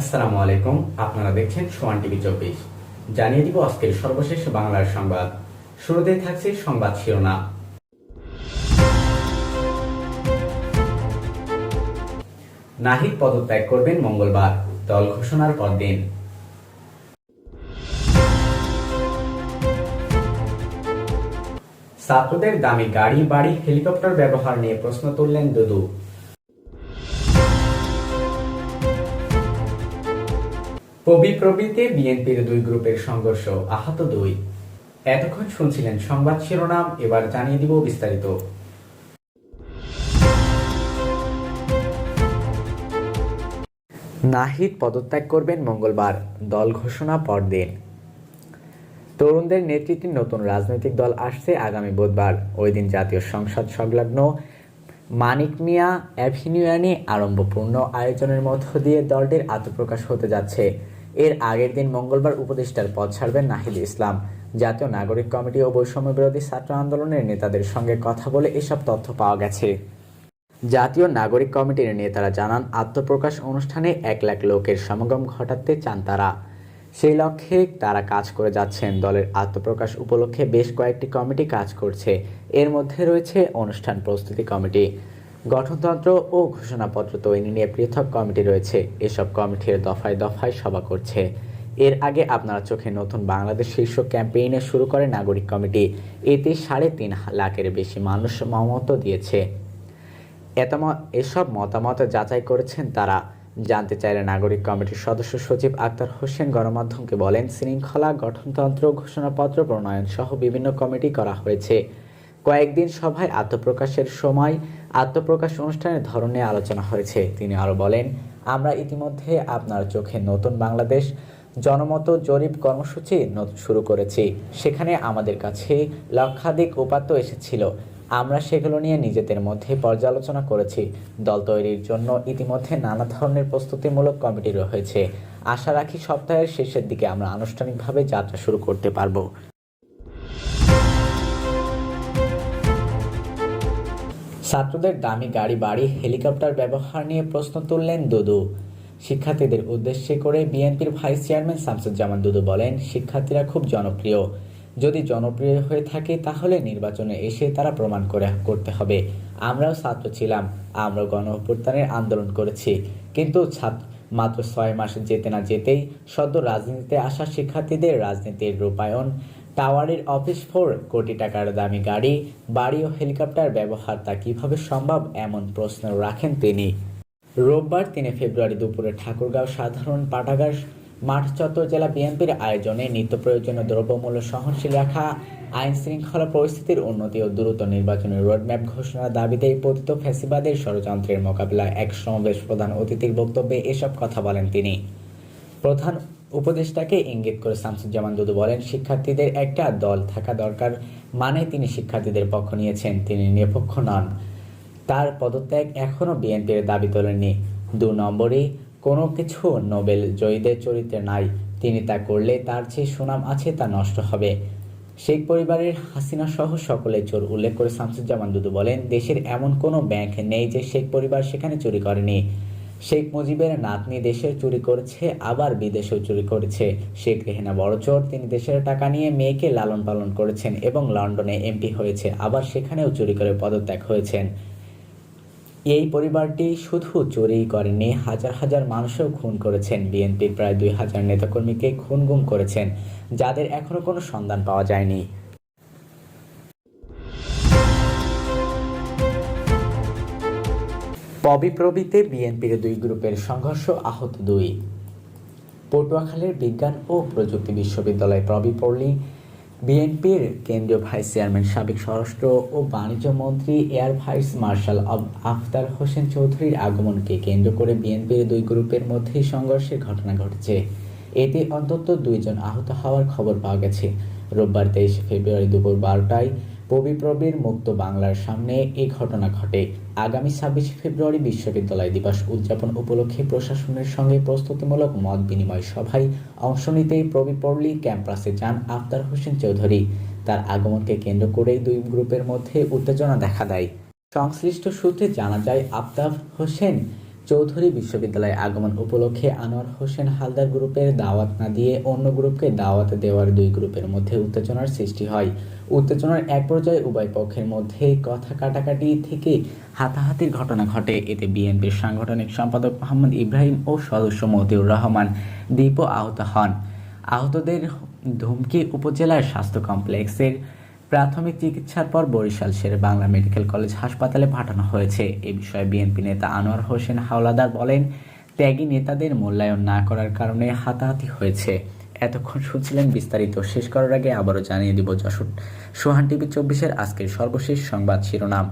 আসসালামু আলাইকুম। আপনারা দেখছেন সোয়ান টিভি চব্বিশ। জানিয়ে দিব আজকের সর্বশেষ বাংলার সংবাদ। শুরুতে থাকছে সংবাদ শিরোনাম। নাহিদ পদত্যাগ করবেন মঙ্গলবার, দল ঘোষণার পরদিন। ছাত্রদের দামি গাড়ি, বাড়ি, হেলিকপ্টার ব্যবহার নিয়ে প্রশ্ন তুললেন দুদু। কবি প্রবৃত্তি বিএনপির দুই গ্রুপের সংঘর্ষ, আহত দুই। এতক্ষণ শুনছিলেন সংবাদ শিরোনাম, এবার জানিয়ে দিব বিস্তারিত। নাহিদ পদত্যাগ করবেন মঙ্গলবার, দল ঘোষণা পরদিন। তরুণদের নেতৃত্বে নতুন রাজনৈতিক দল আসছে আগামী বুধবার। ওই দিন জাতীয় সংসদ সংলগ্ন মানিক মিয়া অ্যাভিনিউয়ানে আড়ম্বরপূর্ণ আয়োজনের মধ্য দিয়ে দলটির আত্মপ্রকাশ হতে যাচ্ছে। এর আগের দিন মঙ্গলবার উপদেষ্টার পদ ছাড়বেন নাহিদ ইসলাম। জাতীয় নাগরিক কমিটি ও বৈষম্য বিরোধী ছাত্র আন্দোলনের নেতাদের সঙ্গে কথা বলে এসব তথ্য পাওয়া গেছে। জাতীয় নাগরিক কমিটির নেতারা জানান, আত্মপ্রকাশ অনুষ্ঠানে এক লাখ লোকের সমাগম ঘটাতে চান তারা। সেই লক্ষ্যে তারা কাজ করে যাচ্ছেন। দলের আত্মপ্রকাশ উপলক্ষে বেশ কয়েকটি কমিটি কাজ করছে। এর মধ্যে রয়েছে অনুষ্ঠান প্রস্তুতি কমিটি। গঠনতন্ত্র ও ঘোষণাপত্র তৈরি নিয়ে পৃথক কমিটি রয়েছে। এসব কমিটির দফায় দফায় সভা করছে। এর আগে আপনারা চোখে নতুন বাংলাদেশ শীর্ষ ক্যাম্পেইনে শুরু করে নাগরিক কমিটি। এতে সাড়ে তিন লাখের বেশি মানুষ মমত দিয়েছে। এতম- এসব মতামত যাচাই করেছেন তারা। জানতে চাইলে নাগরিক কমিটির সদস্য সচিব আক্তার হোসেন গণমাধ্যমকে বলেন, শৃঙ্খলা গঠনতন্ত্র, ঘোষণাপত্র প্রণয়ন সহ বিভিন্ন কমিটি করা হয়েছে। কয়েকদিন সভায় আত্মপ্রকাশের সময় আত্মপ্রকাশ অনুষ্ঠানের ধরন আলোচনা হয়েছে। তিনি আরও বলেন, আমরা ইতিমধ্যে আপনার চোখে নতুন বাংলাদেশ, জনমত জরিপ কর্মসূচি শুরু করেছি। সেখানে আমাদের কাছে লক্ষাধিক উপাত্ত এসেছিল। আমরা সেগুলো নিয়ে নিজেদের মধ্যে পর্যালোচনা করেছি। দল তৈরির জন্য ইতিমধ্যে নানা ধরনের প্রস্তুতিমূলক কমিটি রয়েছে। আশা রাখি সপ্তাহের শেষের দিকে আমরা আনুষ্ঠানিকভাবে যাত্রা শুরু করতে পারব। ছাত্রদের দামি গাড়ি, বাড়ি, হেলিকপ্টার ব্যবহার নিয়ে প্রশ্ন তুললেন দুদু। শিক্ষার্থীদের উদ্দেশ্যে করে বিএনপির ভাইস চেয়ারম্যান শামসুজ্জামান দুদু বলেন, শিক্ষার্থীরা খুব জনপ্রিয়। যদি জনপ্রিয় হয়ে থাকে, তাহলে নির্বাচনে এসে তারা প্রমাণ করে করতে হবে। আমরাও ছাত্র ছিলাম, আমরাও গণ অভ্যুত্থানের আন্দোলন করেছি। কিন্তু ছাত্র, মাত্র ছয় মাস যেতে না যেতেই সদ্য রাজনীতিতে আসা শিক্ষার্থীদের রাজনীতির রূপায়ণ টাওয়ারের অফিস ফোর কোটি টাকার দামি গাড়ি, বাড়ি ও হেলিকপ্টার ব্যবহার তা কীভাবে সম্ভব এমন প্রশ্ন রাখেন তিনি। রোববার তিনে ফেব্রুয়ারি দুপুরে ঠাকুরগাঁও সাধারণ পাঠাগার মাঠ চত্বর জেলা বিএনপির আয়োজনে নিত্য প্রয়োজনীয় দ্রব্যমূল্য সহনশীল রাখা আইন শৃঙ্খলা পরিস্থিতির উন্নতি ও দ্রুত নির্বাচনের রোডম্যাপ ঘোষণার দাবিতে পতিত ফ্যাসিবাদের ষড়যন্ত্রের মোকাবিলায় এক সমাবেশ প্রধান অতিথির বক্তব্যে এসব কথা বলেন তিনি। প্রধান উপদেষ্টাকে ইঙ্গিত করে শামসুজ্জামান দুদু বলেন, শিক্ষার্থীদের একটা দল থাকা দরকার মানে তিনি শিক্ষার্থীদের পক্ষ নিয়েছেন, তিনি নিরপেক্ষ নন। তার পদত্যাগ এখনও বিএনপির দাবি তোলেননি। দু নম্বরে, কোনো কিছু নোবেল জয়ীদের চরিত্রে নাই। তিনি তা করলে তার যে সুনাম আছে, তা নষ্ট হবে। শেখ পরিবারের হাসিনা সহ সকলের চোর উল্লেখ করে শামসুজ্জামান দুদু বলেন, দেশের এমন কোনো ব্যাংক নেই যে শেখ পরিবার সেখানে চুরি করেনি। শেখ মুজিবের নাতনি দেশে চুরি করেছে, আবার বিদেশেও চুরি করেছে। শেখ রেহেনা বড় চোর, তিনি দেশের টাকা নিয়ে মেয়েকে লালন পালন করেছেন এবং লন্ডনে এমপি হয়েছে, আবার সেখানেও চুরি করে পদত্যাগ হয়েছেন। এই পরিবারটি শুধু চুরি করেনি, হাজার হাজার মানুষও খুন করেছেন। বিএনপির প্রায় দুই হাজার নেতাকর্মীকে খুন গুম করেছেন, যাদের এখনও কোনো সন্ধান পাওয়া যায়নি। পবিপ্রবিতে বিএনপির দুই গ্রুপের সংঘর্ষ আহত দুই। পটুয়াখালীর বিজ্ঞান ও প্রযুক্তি বিশ্ববিদ্যালয় প্রবিপল্লী বিএনপির কেন্দ্রীয় ভাইস চেয়ারম্যান সাবেক স্বরাষ্ট্র ও বাণিজ্য মন্ত্রী, এয়ার ভাইস মার্শাল আব- আফতার হোসেন চৌধুরীর আগমনকে কেন্দ্র করে বিএনপির দুই গ্রুপের মধ্যেই সংঘর্ষের ঘটনা ঘটেছে। এতে অন্তত দুইজন আহত হওয়ার খবর পাওয়া গেছে। রোববার তেইশে ফেব্রুয়ারি দুপুর বারোটায় পবিপ্রবীর মুক্ত বাংলার সামনে এই ঘটনা ঘটে। আগামী ছাব্বিশে ফেব্রুয়ারি বিশ্ববিদ্যালয় দিবস উদযাপন উপলক্ষে প্রশাসনের সঙ্গে প্রস্তুতিমূলক মত বিনিময় সভায় অংশ নিতেই প্রবিপল্লী ক্যাম্পাসে যান আফতার হোসেন চৌধুরী। তার আগমনকে কেন্দ্র করেই দুই গ্রুপের মধ্যে উত্তেজনা দেখা দেয়। সংশ্লিষ্ট সূত্রে জানা যায়, আফতাব হোসেন চৌধুরী বিশ্ববিদ্যালয়ে আগমন উপলক্ষে আনোয়ার হোসেন হালদার গ্রুপের দাওয়াত না দিয়ে অন্য গ্রুপকে দাওয়াত দেওয়ার দুই গ্রুপের মধ্যে উত্তেজনার সৃষ্টি হয়। উত্তেজনার এক পর্যায়ে উভয় পক্ষের মধ্যে কথা কাটাকাটি থেকে হাতাহাতির ঘটনা ঘটে। এতে বিএনপির সাংগঠনিক সম্পাদক মোহাম্মদ ইব্রাহিম ও সদস্য মতিউর রহমান দীপও আহত হন। আহতদের ধুমকি উপজেলার স্বাস্থ্য কমপ্লেক্সের প্রাথমিক চিকিৎসার পর বরিশাল শেরে বাংলা মেডিকেল কলেজ হাসপাতালে পাঠানো হয়েছে। এ বিষয়ে বিএনপি নেতা আনোয়ার হোসেন হাওলাদার বলেন, ত্যাগী নেতাদের মূল্যায়ন না করার কারণে হাতাহাতি হয়েছে। এতক্ষণ শুনছিলেন বিস্তারিত। শেষ করার আগে আবারও জানিয়ে দিব যশোর সোহান টিভি চব্বিশের আজকের সর্বশেষ সংবাদ শিরোনাম।